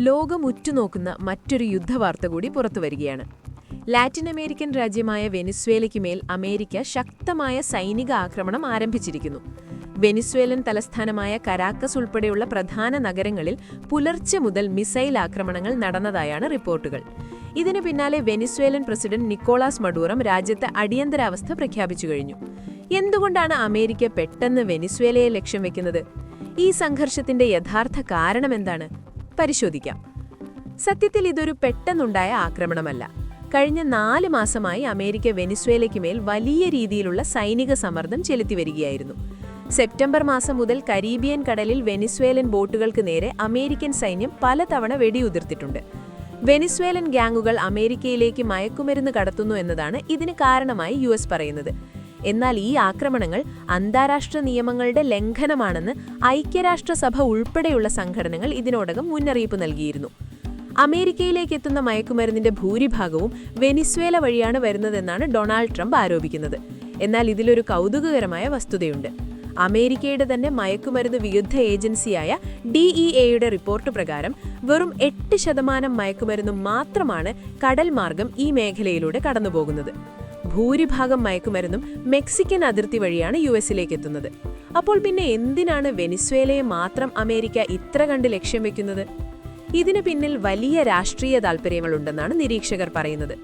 ലോകം ഉറ്റുനോക്കുന്ന മറ്റൊരു യുദ്ധവാർത്ത കൂടി പുറത്തുവരികയാണ്. ലാറ്റിൻ അമേരിക്കൻ രാജ്യമായ വെനിസ്വേലയ്ക്ക് മേൽ അമേരിക്ക ശക്തമായ സൈനിക ആക്രമണം ആരംഭിച്ചിരിക്കുന്നു. വെനിസ്വേലൻ തലസ്ഥാനമായ കരാക്കസ് ഉൾപ്പെടെയുള്ള പ്രധാന നഗരങ്ങളിൽ പുലർച്ചെ മുതൽ മിസൈൽ ആക്രമണങ്ങൾ നടന്നതായാണ് റിപ്പോർട്ടുകൾ. ഇതിനു പിന്നാലെ വെനിസ്വേലൻ പ്രസിഡന്റ് നിക്കോളാസ് മഡൂറം രാജ്യത്തെ അടിയന്തരാവസ്ഥ പ്രഖ്യാപിച്ചു കഴിഞ്ഞു. എന്തുകൊണ്ടാണ് അമേരിക്ക പെട്ടെന്ന് വെനിസ്വേലയെ ലക്ഷ്യം വെക്കുന്നത്? ഈ സംഘർഷത്തിന്റെ യഥാർത്ഥ കാരണമെന്താണ്? പരിശോധിക്കാം. സത്യത്തിൽ ഇതൊരു പെട്ടെന്നുണ്ടായ ആക്രമണമല്ല. കഴിഞ്ഞ നാല് മാസമായി അമേരിക്ക വെനിസ്വേലയ്ക്ക് മേൽ വലിയ രീതിയിലുള്ള സൈനിക സമ്മർദ്ദം ചെലുത്തി വരികയായിരുന്നു. സെപ്റ്റംബർ മാസം മുതൽ കരീബിയൻ കടലിൽ വെനിസ്വേലൻ ബോട്ടുകൾക്ക് നേരെ അമേരിക്കൻ സൈന്യം പലതവണ വെടിയുതിർത്തിട്ടുണ്ട്. വെനിസ്വേലൻ ഗ്യാങ്ങുകൾ അമേരിക്കയിലേക്ക് മയക്കുമരുന്ന് കടത്തുന്നു എന്നതാണ് ഇതിന് കാരണമായി യു പറയുന്നത്. എന്നാൽ ഈ ആക്രമണങ്ങൾ അന്താരാഷ്ട്ര നിയമങ്ങളുടെ ലംഘനമാണെന്ന് ഐക്യരാഷ്ട്രസഭ ഉൾപ്പെടെയുള്ള സംഘടനകൾ ഇതിനോടകം മുന്നറിയിപ്പ് നൽകിയിരുന്നു. അമേരിക്കയിലേക്ക് എത്തുന്ന മയക്കുമരുന്നിന്റെ ഭൂരിഭാഗവും വെനിസ്വേല വഴിയാണ് വരുന്നതെന്നാണ് ഡൊണാൾഡ് ട്രംപ് ആരോപിക്കുന്നത്. എന്നാൽ ഇതിലൊരു കൗതുകകരമായ വസ്തുതയുണ്ട്. അമേരിക്കയുടെ തന്നെ മയക്കുമരുന്ന് വിരുദ്ധ ഏജൻസിയായ ഡിഇഎയുടെ റിപ്പോർട്ട് പ്രകാരം വെറും എട്ട് ശതമാനം മയക്കുമരുന്നും മാത്രമാണ് കടൽ മാർഗം ഈ മേഖലയിലൂടെ കടന്നുപോകുന്നത്. ഭൂരിഭാഗം മയക്കുമരുന്നും മെക്സിക്കൻ അതിർത്തി വഴിയാണ് യു എസിലേക്ക് എത്തുന്നത് അപ്പോൾ പിന്നെ എന്തിനാണ് വെനിസ്വേലയെ മാത്രം അമേരിക്ക ഇത്ര കണ്ട് ലക്ഷ്യം വെക്കുന്നത്? ഇതിനു പിന്നിൽ വലിയ രാഷ്ട്രീയ താൽപ്പര്യങ്ങളുണ്ടെന്നാണ് നിരീക്ഷകർ പറയുന്നത്.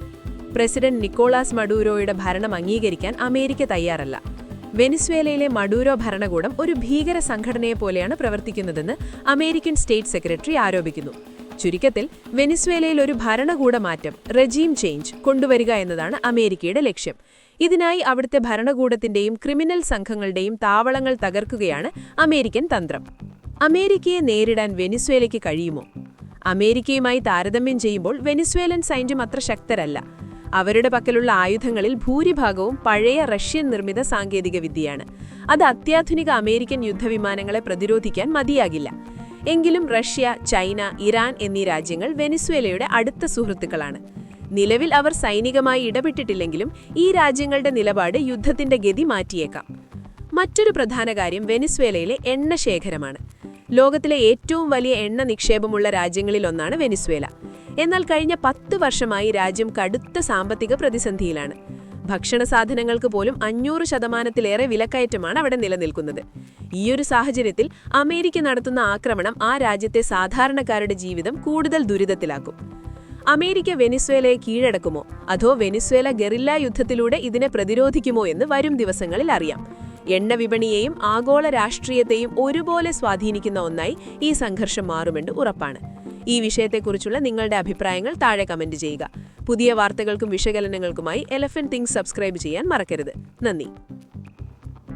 പ്രസിഡന്റ് നിക്കോളാസ് മഡൂരോയുടെ ഭരണം അംഗീകരിക്കാൻ അമേരിക്ക തയ്യാറല്ല. വെനിസ്വേലയിലെ മഡൂരോ ഭരണകൂടം ഒരു ഭീകര സംഘടനയെ പോലെയാണ് പ്രവർത്തിക്കുന്നതെന്ന് അമേരിക്കൻ സ്റ്റേറ്റ് സെക്രട്ടറി ആരോപിക്കുന്നു. ചുരുക്കത്തിൽ വെനിസ്വേലയിൽ ഒരു ഭരണകൂടമാറ്റം റെജീം ചേഞ്ച് കൊണ്ടുവരിക എന്നതാണ് അമേരിക്കയുടെ ലക്ഷ്യം. ഇതിനായി അവിടുത്തെ ഭരണകൂടത്തിന്റെയും ക്രിമിനൽ സംഘങ്ങളുടെയും താവളങ്ങൾ തകർക്കുകയാണ് അമേരിക്കൻ തന്ത്രം. അമേരിക്കയെ നേരിടാൻ വെനിസ്വേലയ്ക്ക് കഴിയുമോ? അമേരിക്കയുമായി താരതമ്യം ചെയ്യുമ്പോൾ വെനിസ്വേലൻ സൈന്യം അത്ര ശക്തരല്ല. അവരുടെ പക്കലുള്ള ആയുധങ്ങളിൽ ഭൂരിഭാഗവും പഴയ റഷ്യൻ നിർമ്മിത സാങ്കേതികവിദ്യയാണ്. അത് അത്യാധുനിക അമേരിക്കൻ യുദ്ധവിമാനങ്ങളെ പ്രതിരോധിക്കാൻ മതിയാകില്ല. എങ്കിലും റഷ്യ ചൈന ഇറാൻ എന്നീ രാജ്യങ്ങൾ വെനിസ്വേലയുടെ അടുത്ത സുഹൃത്തുക്കളാണ്. നിലവിൽ അവർ സൈനികമായി ഇടപെട്ടിട്ടില്ലെങ്കിലും ഈ രാജ്യങ്ങളുടെ നിലപാട് യുദ്ധത്തിന്റെ ഗതി മാറ്റിയേക്കാം. മറ്റൊരു പ്രധാന കാര്യം വെനിസ്വേലയിലെ എണ്ണ ശേഖരമാണ്. ലോകത്തിലെ ഏറ്റവും വലിയ എണ്ണ നിക്ഷേപമുള്ള രാജ്യങ്ങളിലൊന്നാണ് വെനിസ്വേല. എന്നാൽ കഴിഞ്ഞ പത്ത് വർഷമായി രാജ്യം കടുത്ത സാമ്പത്തിക പ്രതിസന്ധിയിലാണ്. ഭക്ഷണ സാധനങ്ങൾക്ക് പോലും അഞ്ഞൂറ് ശതമാനത്തിലേറെ വിലക്കയറ്റമാണ് അവിടെ നിലനിൽക്കുന്നത്. ഈയൊരു സാഹചര്യത്തിൽ അമേരിക്ക നടത്തുന്ന ആക്രമണം ആ രാജ്യത്തെ സാധാരണക്കാരുടെ ജീവിതം കൂടുതൽ ദുരിതത്തിലാക്കും. അമേരിക്ക വെനിസ്വേലയെ കീഴടക്കുമോ? അതോ വെനിസ്വേല ഗറില്ല യുദ്ധത്തിലൂടെ ഇതിനെ പ്രതിരോധിക്കുമോ എന്ന് വരും ദിവസങ്ങളിൽ അറിയാം. എണ്ണ വിപണിയെയും ആഗോള രാഷ്ട്രീയത്തെയും ഒരുപോലെ സ്വാധീനിക്കുന്ന ഒന്നായി ഈ സംഘർഷം മാറുമെന്ന് ഉറപ്പാണ്. ഈ വിഷയത്തെക്കുറിച്ചുള്ള നിങ്ങളുടെ അഭിപ്രായങ്ങൾ താഴെ കമന്റ് ചെയ്യുക. പുതിയ വാർത്തകൾക്കും വിശകലനങ്ങൾക്കുമായി എലഫന്റ് തിങ്സ് സബ്സ്ക്രൈബ് ചെയ്യാൻ മറക്കരുത്. നന്ദി.